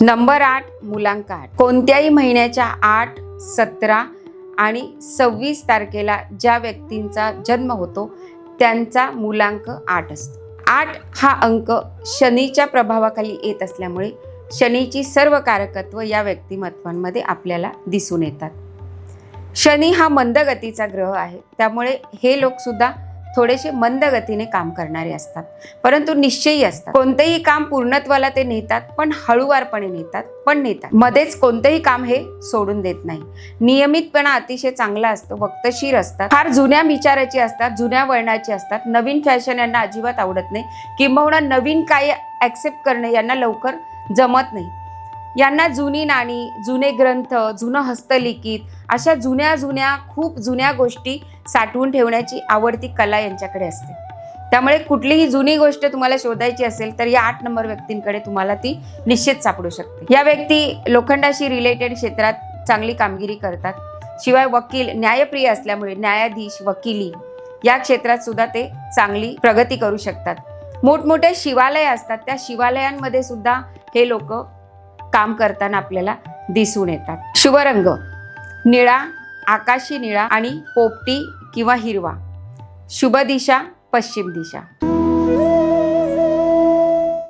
Number आठ मुलांक आठ कोणत्याही महिन्याच्या आठ सतरा आणि सव्वीस तारखेला ज्या व्यक्तींचा जन्म होतो त्यांचा मुलांक आठ असतो. आठ हा अंक शनीच्या प्रभावाखाली येत असल्यामुळे शनीची सर्व कारकत्व या व्यक्तिमत्वांमध्ये आपल्याला दिसून येतात. शनी हा मंदगतीचा ग्रह आहे त्यामुळे हे लोकसुद्धा थोडेसे मंद गतीने काम करणारे असतात. परंतु निश्चयी असतात. कोणतेही काम पूर्णत्वाला ते नेतात पण हळूवारपणे नेतात पण नेतात. मध्येच कोणतेही काम हे सोडून देत नाही. नियमितपणा अतिशय चांगला असतो वक्तशीर असतात. फार जुन्या विचाराची असतात जुन्या वळणाची असतात. नवीन फॅशन यांना अजिबात आवडत नाही. किंबहुना नवीन काही ॲक्सेप्ट करणे यांना लवकर जमत नाही. यांना जुनी नाणी जुने ग्रंथ जुनं हस्तलिखित अशा जुन्या जुन्या खूप जुन्या गोष्टी साठवून ठेवण्याची आवडती कला यांच्याकडे असते. त्यामुळे कुठलीही जुनी गोष्ट तुम्हाला शोधायची असेल तर या आठ नंबर व्यक्तींकडे तुम्हाला ती निश्चित सापडू शकते. या व्यक्ती लोखंडाशी रिलेटेड क्षेत्रात चांगली कामगिरी करतात. शिवाय वकील न्यायप्रिय असल्यामुळे न्यायाधीश वकिली या क्षेत्रात सुद्धा ते चांगली प्रगती करू शकतात. मोठमोठे शिवालय असतात. त्या शिवालयांमध्ये सुद्धा हे लोक काम करताना आपल्याला दिसून येतात. शुभ रंग निळा आकाशी निळा आणि पोपटी किंवा हिरवा. शुभ दिशा पश्चिम दिशा.